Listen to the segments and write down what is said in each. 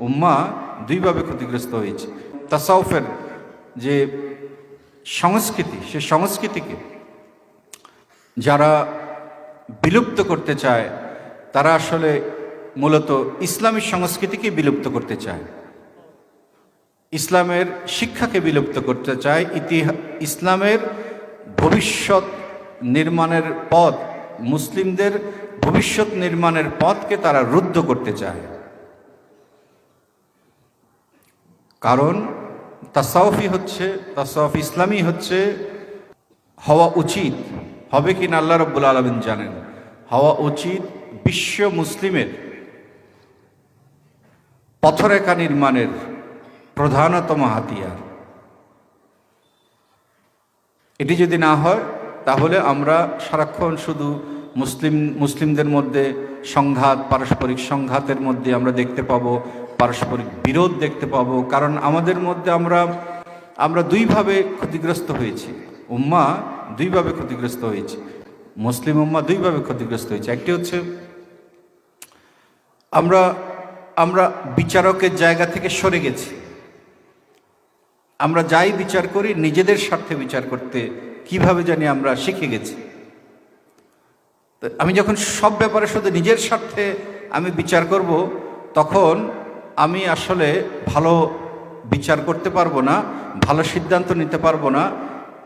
উম্মা দুইভাবে ক্ষতিগ্রস্ত হয়েছে। তাসাউফের যে সংস্কৃতি, সে সংস্কৃতিকে যারা বিলুপ্ত করতে চায়, তারা আসলে মূলত ইসলামী সংস্কৃতিকে বিলুপ্ত করতে চায়। ইসলামের শিক্ষাকে বিলুপ্ত করতে চায়। ইতিহা, ইসলামের ভবিষ্যৎ নির্মাণের পথ, মুসলিমদের ভবিষ্যৎ নির্মাণের পথকে তারা রুদ্ধ করতে চায়। কারণ তাসাউফি হচ্ছে, তাসাউফ ইসলামী হচ্ছে, হওয়া উচিত। হবে কি না আল্লাহ রব্বুল আলমিন জানেন। হওয়া উচিত বিশ্ব মুসলিমের পথরেখা নির্মাণের প্রধানতম হাতিয়ার। এটি যদি না হয়, তাহলে আমরা সারাক্ষণ শুধু মুসলিম, মুসলিমদের মধ্যে সংঘাত, পারস্পরিক সংঘাতের মধ্যে আমরা দেখতে পাবো পারস্পরিক বিরোধ দেখতে পাবো, কারণ আমাদের মধ্যে আমরা আমরা দুইভাবে ক্ষতিগ্রস্ত হয়েছি। উম্মা দুইভাবে ক্ষতিগ্রস্ত হয়েছে, মুসলিম উম্মা দুইভাবে ক্ষতিগ্রস্ত হয়েছে। একটি হচ্ছে, আমরা আমরা বিচারকের জায়গা থেকে সরে গেছি। আমরা যাই বিচার করি, নিজেদের স্বার্থে বিচার করতে কীভাবে জানি আমরা শিখে গেছি। আমি যখন সব ব্যাপারে শুধু নিজের স্বার্থে আমি বিচার করব, তখন আমি আসলে ভালো বিচার করতে পারব না, ভালো সিদ্ধান্ত নিতে পারব না,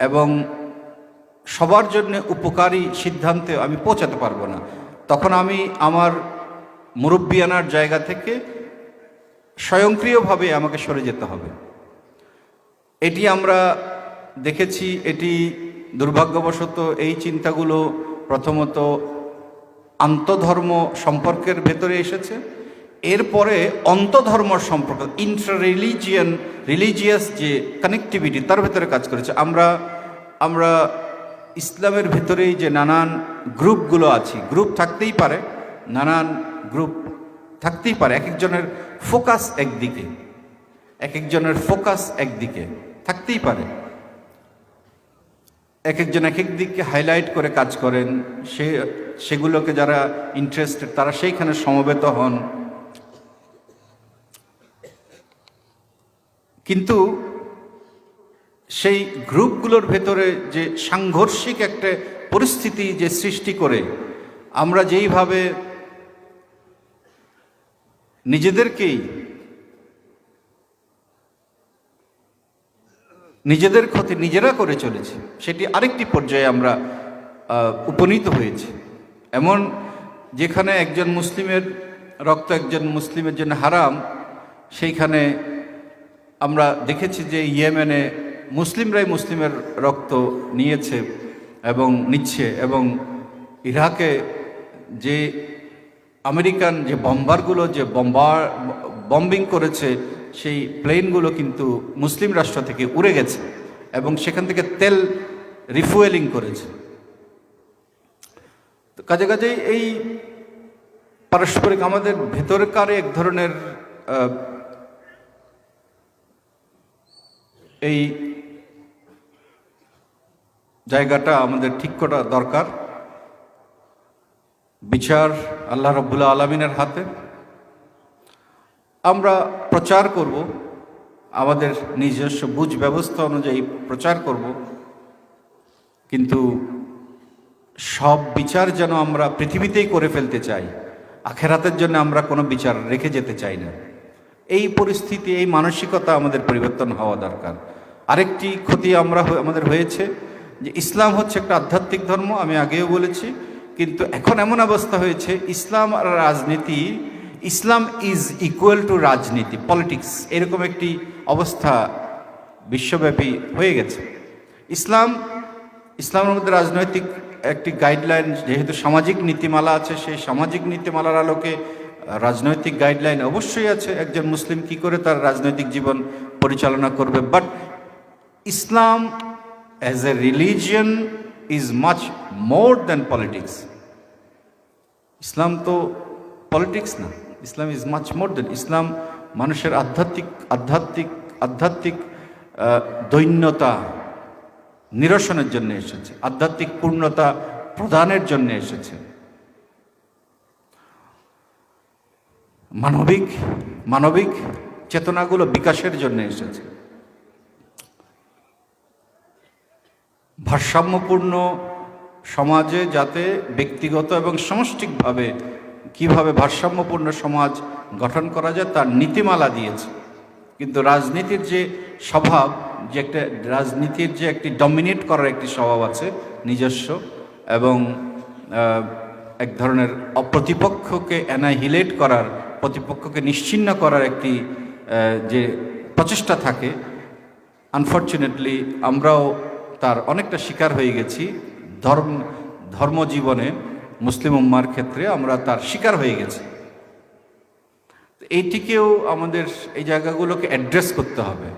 এবং সবার জন্য উপকারী সিদ্ধান্তে আমি পৌঁছাতে পারব না। তখন আমি আমার মুরব্বিয়ানার জায়গা থেকে স্বয়ংক্রিয়ভাবে আমাকে সরে যেতে হবে। এটি আমরা দেখেছি, এটি দুর্ভাগ্যবশত এই চিন্তাগুলো প্রথমত আন্তধর্ম সম্পর্কের ভেতরে এসেছে। এরপরে অন্তধর্ম সম্পর্ক ইন্টার রিলিজিয়ান রিলিজিয়াস যে কানেক্টিভিটি তার ভেতরে কাজ করেছে। আমরা আমরা ইসলামের ভেতরেই যে নানান গ্রুপগুলো আছি, গ্রুপ থাকতেই পারে, নানান গ্রুপ থাকতেই পারে। এক একজনের ফোকাস একদিকে এক একজনের ফোকাস একদিকে, থাকতেই পারে। এক একজন এক এক দিককে হাইলাইট করে কাজ করেন, সে, সেগুলোকে যারা ইন্টারেস্টেড তারা সেইখানে সমবেত হন। কিন্তু সেই গ্রুপগুলোর ভেতরে যে সাংঘর্ষিক একটা পরিস্থিতি যে সৃষ্টি করে, আমরা যেইভাবে নিজেদেরকেই, নিজেদের ক্ষতি নিজেরা করে চলেছি, সেটি আরেকটি পর্যায়ে আমরা উপনীত হয়েছি। এমন যেখানে একজন মুসলিমের রক্ত একজন মুসলিমের জন্য হারাম, সেইখানে আমরা দেখেছি যে ইয়েমেনে মুসলিমরাই মুসলিমের রক্ত নিয়েছে এবং নিচ্ছে এবং ইরাকে যে আমেরিকান যে বম্বারগুলো যে বম্বার, বম্বিং করেছে, সেই প্লেনগুলো কিন্তু মুসলিম রাষ্ট্র থেকে উড়ে গেছে এবং সেখান থেকে তেল রিফুয়েলিং করেছে। কাজে কাজে এই পারস্পরিক আমাদের ভেতরকার এক ধরনের এই জায়গাটা আমাদের ঠিক করা দরকার। বিচার আল্লাহ রব্বুল্লা আলমিনের হাতে। আমরা প্রচার করব, আমাদের নিজস্ব বুঝ ব্যবস্থা অনুযায়ী প্রচার করব। কিন্তু সব বিচার যেন আমরা পৃথিবীতেই করে ফেলতে চাই, আখেরাতের জন্য আমরা কোনো বিচার রেখে যেতে চাই না। এই পরিস্থিতি, এই মানসিকতা আমাদের পরিবর্তন হওয়া দরকার। আরেকটি ক্ষতি আমরা আমাদের হয়েছে যে ইসলাম হচ্ছে একটা আধ্যাত্মিক ধর্ম, আমি আগেও বলেছি, কিন্তু এখন এমন অবস্থা হয়েছে, ইসলাম আর রাজনীতি, ইসলাম ইজ ইকুয়াল টু রাজনীতি পলিটিক্স এরকম একটি অবস্থা বিশ্বব্যাপী হয়ে গেছে। ইসলাম, ইসলামের মধ্যে রাজনৈতিক একটি গাইডলাইন যেহেতু সামাজিক নীতিমালা আছে, সেই সামাজিক নীতিমালার আলোকে রাজনৈতিক গাইডলাইন অবশ্যই আছে, একজন মুসলিম কি করে তার রাজনৈতিক জীবন পরিচালনা করবে? But Islam as a religion is much more than politics Islam তো পলিটিক্স না, ইসলাম ইজ মাচ মোর দেন ইসলাম মানুষের আধ্যাত্মিক আধ্যাত্মিক আধ্যাত্মিক দৈন্যতা নিরসনের জন্য এসেছে, আধ্যাত্মিক পূর্ণতা প্রদানের জন্য এসেছে। মানবিক মানবিক চেতনাগুলো বিকাশের জন্য এসেছে। ভারসাম্যপূর্ণ সমাজে যাতে ব্যক্তিগত এবং সমষ্টিকভাবে কীভাবে ভারসাম্যপূর্ণ সমাজ গঠন করা যায় তার নীতিমালা দিয়েছে। কিন্তু রাজনীতির যে স্বভাব, যে একটা রাজনীতির যে একটি ডমিনেট করার একটি স্বভাব আছে, নিজস্ব এবং এক ধরনের অপ্রতিপক্ষকে অ্যানাহিলেট করার প্রতিপক্ষকে নিশ্চিন্ন করার একটি যে প্রচেষ্টা থাকে আনফর্চুনেটলি আমরাও তার অনেকটা শিকার হয়ে গেছি। ধর্ম ধর্মজীবনে মুসলিম উম্মার ক্ষেত্রে আমরা তার শিকার হয়ে গেছি। এইটিকেও আমাদের এই জায়গাগুলোকে অ্যাড্রেস করতে হবে।